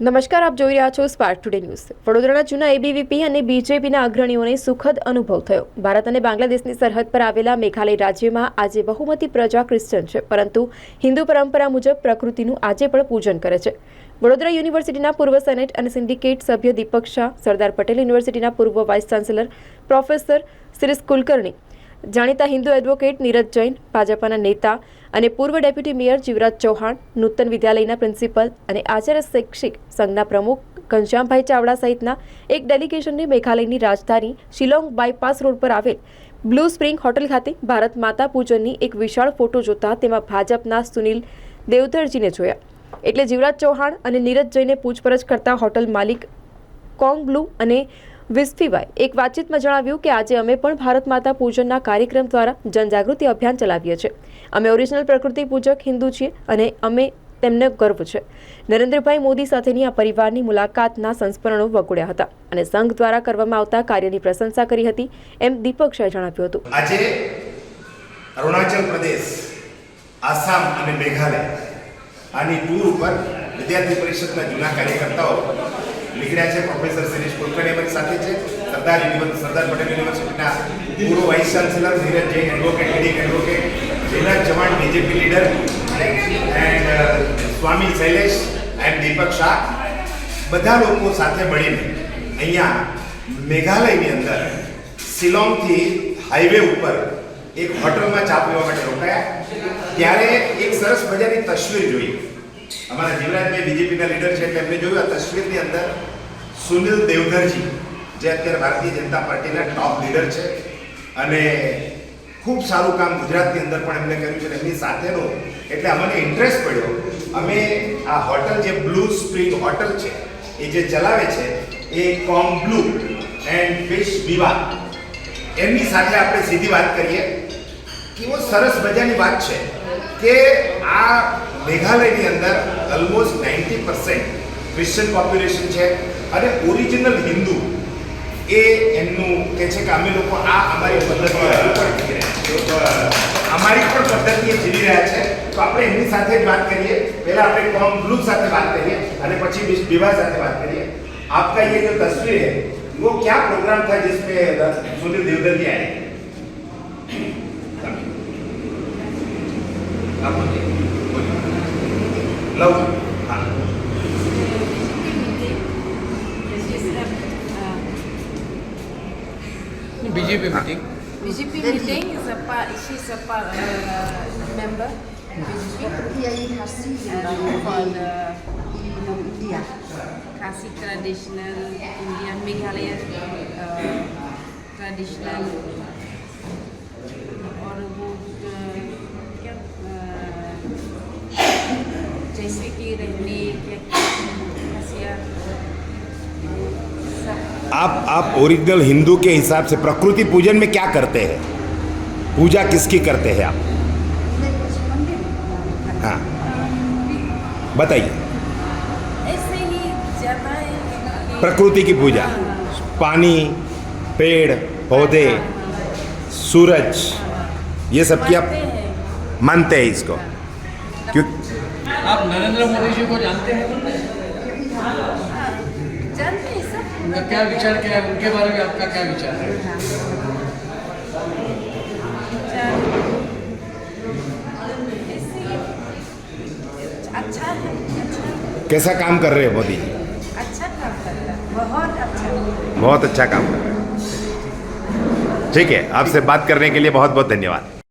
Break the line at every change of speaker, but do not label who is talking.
નમસ્કાર, આપ જોઈ રહ્યા છો સ્પાર્ક ટુડે ન્યૂઝ વડોદરાના જૂના એબીવીપી અને બીજેપીના અગ્રણીઓને સુખદ અનુભવ થયો. ભારત અને બાંગ્લાદેશની સરહદ પર આવેલા મેઘાલય રાજ્યમાં આજે બહુમતી પ્રજા ક્રિશ્ચન છે, પરંતુ હિન્દુ પરંપરા મુજબ પ્રકૃતિનું આજે પણ પૂજન કરે છે. વડોદરા યુનિવર્સિટીના પૂર્વ સેનેટ અને સિન્ડિકેટ સભ્ય દીપક શાહ, સરદાર પટેલ યુનિવર્સિટીના પૂર્વ vice chancellor professor Shirish Kulkarni જાણીતા હિન્દુ એડવોકેટ નીરજ જૈન, ભાજપાના નેતા અને પૂર્વ ડેપ્યુટી મેયર જીવરાજ ચૌહાણ, નૂતન વિદ્યાલયના પ્રિન્સિપલ અને આચાર્ય શૈક્ષિક સંઘના પ્રમુખ ઘનશ્યામભાઈ ચાવડા સહિતના એક ડેલિગેશનને મેઘાલયની રાજધાની શિલોંગ બાયપાસ રોડ પર આવેલ બ્લુ સ્પ્રિંગ હોટલ ખાતે ભારત માતા પૂજનની એક વિશાળ ફોટો જોતા તેમાં ભાજપના સુનિલ દેવધરજીને જોયા. એટલે જીવરાજ ચૌહાણ અને નીરજ જૈને પૂછપરછ કરતા હોટલ માલિક કોંગ બ્લુ અને વિસ્ફીભાઈ એક વાતચીતમાં જણાવ્યું કે આજે અમે પણ ભારત માતા પૂજનના કાર્યક્રમ દ્વારા જનજાગૃતિ અભિયાન ચલાવીએ છીએ. અમે ઓરિજિનલ પ્રકૃતિ પૂજક હિન્દુ છીએ અને અમે તેમને ગર્વ છે. નરેન્દ્રભાઈ મોદી સાથેની આ પરિવારની મુલાકાતના સંસ્મરણો વગોડ્યા હતા અને સંઘ દ્વારા કરવામાં આવતા કાર્યની પ્રશંસા કરી હતી એમ દીપક શાહે જણાવ્યું હતું.
આજે અરુણાચલ પ્રદેશ, આસામ અને મેઘાલય આની ટૂર ઉપર વિદ્યાર્થી પરિષદના જૂના કાર્યકર્તાઓ નીકળ્યા છે પ્રોફેસર શિરીષ કુલકર્ણી અમારી સાથે છે. સરદાર યુનિવર્સિટી સરદાર પટેલ યુનિવર્સિટીના પૂર્વ vice chancellor Niraj Jain advocate leading advocate Jivraj Chauhan BJP leader and Swami Shailesh and Deepak Shah. બધા લોકો સાથે મળીને અહીંયા મેઘાલયની અંદર શિલોંગથી હાઈવે ઉપર એક હોટલમાં ચા પીવા માટે રોકાયા. ત્યારે એક સરસ મજાની તસવીર જોઈ. અમારા જીવરાજભાઈ બીજેપીના લીડર છે એટલે એમને જોયું આ તસવીરની અંદર સુનિલ દેવધરજી, જે અત્યારે ભારતીય જનતા પાર્ટીના ટોપ લીડર છે અને ખૂબ સારું કામ ગુજરાતની અંદર પણ એમને કર્યું છે એમની સાથેનો, એટલે અમને ઇન્ટરેસ્ટ પડ્યો. અમે આ હોટલ જે બ્લુ સ્પ્રિંગ હોટલ છે, એ જે ચલાવે છે, એ કોમ બ્લુ એન્ડ ફિશ વિવા એમની સાથે આપણે સીધી વાત કરીએ. કેવો સરસ મજાની વાત છે કે આ મેઘાલયની અંદર almost ninety percent Christian population છે અને ઓરિજિનલ હિન્દુ એ એમનું કે છે કે અમે લોકો આ અમારી પદ્ધતિ હજુ પણ જીવી રહ્યા છીએ. અમારી પણ પદ્ધતિએ જીવી રહ્યા છે તો આપણે એમની સાથે જ વાત કરીએ પહેલા આપણે કોમ બ્લુ સાથે વાત કરીએ અને પછી વિશ- વિવાહ સાથે વાત કરીએ आपका ये जो तस्वीर है वो क्या प्रोग्राम था जिसमें सुनील देवधर जी आए love
BJP meeting.
BJP meeting is a part, she's a part uh, member. BJP and for the India, Kasi traditional Indian Meghalaya uh, traditional or uh, कि रहने
आप आप ओरिजिनल हिंदू के हिसाब से प्रकृति पूजन में क्या करते हैं? पूजा किसकी करते हैं आप? हाँ। बताइए। प्रकृति की पूजा। पानी पेड़ पौधे सूरज ये सब की आप
मानते हैं
इसको। क्यों?
आप नरेंद्र मोदी जी को जानते हैं?
हाँ, जानते हैं सब।
उनका क्या विचार क्या है? उनके बारे में आपका क्या विचार
है? अच्छा है अच्छा।
कैसा काम कर रहे हैं मोदी जी?
अच्छा काम करता है बहुत अच्छा।
बहुत अच्छा काम कर रहे हैं। ठीक है आपसे बात करने के लिए बहुत बहुत धन्यवाद।